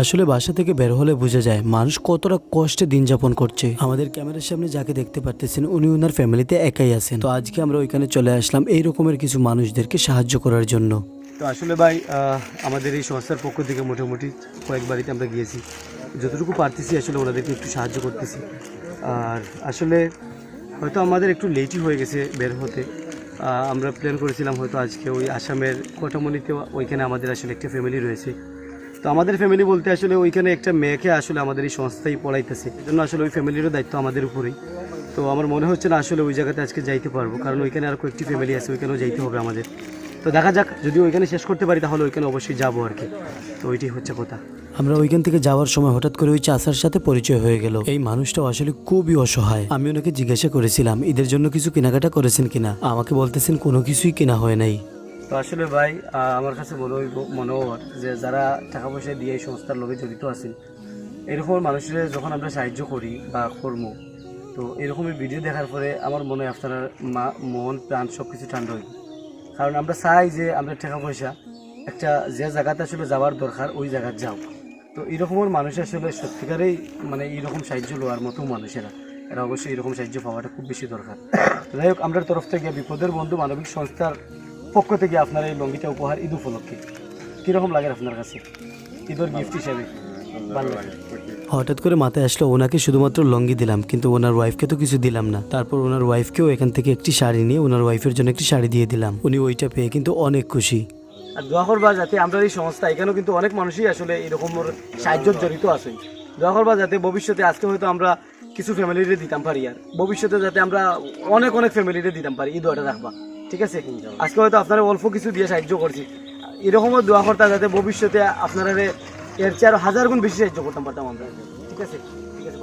আসলে বাসা থেকে বের হলে বোঝা যায়, মানুষ কতটা কষ্টে দিন যাপন করছে। আমাদের ক্যামেরার সামনে যাকে দেখতে পারতেছেন, উনি ওনার ফ্যামিলিতে একাই আছেন। তো আজকে আমরা ওইখানে চলে আসলাম এই রকমের কিছু মানুষদেরকে সাহায্য করার জন্য। তো আসলে ভাই আমাদের এই সংস্থার পক্ষ থেকে মোটামুটি কয়েক বাড়িতে আমরা গিয়েছি। যতটুকু পারতেছি আসলে ওনাদেরকে একটু সাহায্য করতেছি। আর আসলে হয়তো আমাদের একটু লেটই হয়ে গেছে বের হতে। আমরা প্ল্যান করেছিলাম হয়তো আজকে ওই আসামের কোটামণিতে ওইখানে আমাদের আসলে একটা ফ্যামিলি রয়েছে। তো আমাদের ফ্যামিলি বলতে আসলে ওইখানে একটা মেয়েকে আসলে আমাদের এই সংস্থায় পড়াইতেছে। এই জন্য আসলে ওই ফ্যামিলিরও দায়িত্ব আমাদের উপরেই। তো আমার মনে হচ্ছে না আসলে ওই জায়গাতে আজকে যাইতে পারব, কারণ ওইখানে আর কয়েকটি ফ্যামিলি আছে, ওইখানেও যাইতে হবে আমাদের। তো দেখা যাক, যদি ওইখানে শেষ করতে পারি তাহলে ওইখানে অবশ্যই যাব আর কি। তো ওইটাই হচ্ছে কথা। আমরা ওইখান থেকে যাওয়ার সময় হঠাৎ করে ওই চাচার সাথে পরিচয় হয়ে গেল। এই মানুষটাও আসলে খুবই অসহায়। আমি ওনাকে জিজ্ঞাসা করেছিলাম ঈদের জন্য কিছু কেনাকাটা করেছেন কিনা? আমাকে বলতেছেন, কোনো কিছুই কেনা হয় নাই। তো আসলে ভাই আমার কাছে মনে মনে হয় যে যারা টাকা পয়সা দিয়ে এই সংস্থার লোকে জড়িত আছেন, এরকম মানুষের যখন আমরা সাহায্য করি বা কর্ম তো এরকমের ভিডিও দেখার পরে আমার মনে হয় আপনার মা- মন, প্রাণ সব কিছু ঠান্ডা হইব। কারণ আমরা চাই যে আমরা টাকা পয়সা একটা যে জায়গাতে আসলে যাওয়ার দরকার, ওই জায়গায় যাও। তো এরকমের মানুষ আসলে সত্যিকারেই মানে এইরকম সাহায্য লওয়ার মতো মানুষেরা। এরা অবশ্যই এরকম সাহায্য পাওয়াটা খুব বেশি দরকার। যাই হোক আমরা তরফ থেকে বিপদের বন্ধু মানবিক সংস্থার পক্ষ থেকে আপনার এই লঙ্গিটা উপহার ঈদ উপলক্ষে। কীরকম লাগে আপনার কাছে? ঈদের গিফট হিসেবে। ভালো লাগে। হঠাৎ করে মাথায় আসলো ওনাকে শুধুমাত্র লঙ্গি দিলাম কিন্তু ওনার ওয়াইফকে তো কিছু দিলাম না। তারপর ওনার ওয়াইফকেও এখান থেকে একটি শাড়ি নিয়ে ওনার ওয়াইফের জন্য একটি শাড়ি দিয়ে দিলাম। উনি ওইটা পেয়ে কিন্তু অনেক খুশি। আর দোয়া করবা যাতে আমরা এই সংস্থা এখানেও কিন্তু অনেক মানুষই আসলে এরকম সাহায্য জড়িত আছে। দোয়া করবা যাতে ভবিষ্যতে আজকে হয়তো আমরা কিছু ফ্যামিলিরে দিতাম পারি আর। ভবিষ্যতে যাতে আমরা অনেক অনেক ফ্যামিলিরে দিতাম পারি এই দোয়াটা রাখবা। ঠিক আছে? আজকে হয়তো আপনারা অল্প কিছু দিয়ে সাহায্য করছি। এরকমও দোয়া করতাম যাতে ভবিষ্যতে আপনারা এর চেয়ে আরও হাজার গুণ বেশি সাহায্য করতাম পারতাম আমরা। ঠিক আছে? ঠিক আছে।